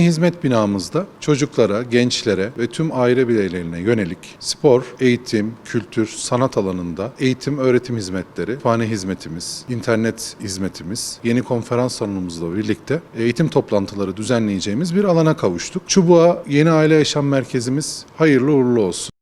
Hizmet binamızda çocuklara, gençlere ve tüm aile bireylerine yönelik spor, eğitim, kültür, sanat alanında eğitim, öğretim hizmetleri, fane hizmetimiz, internet hizmetimiz, yeni konferans salonumuzla birlikte eğitim toplantıları düzenleyeceğimiz bir alana kavuştuk. Çubuğa Yeni Aile Yaşam Merkezimiz hayırlı uğurlu olsun.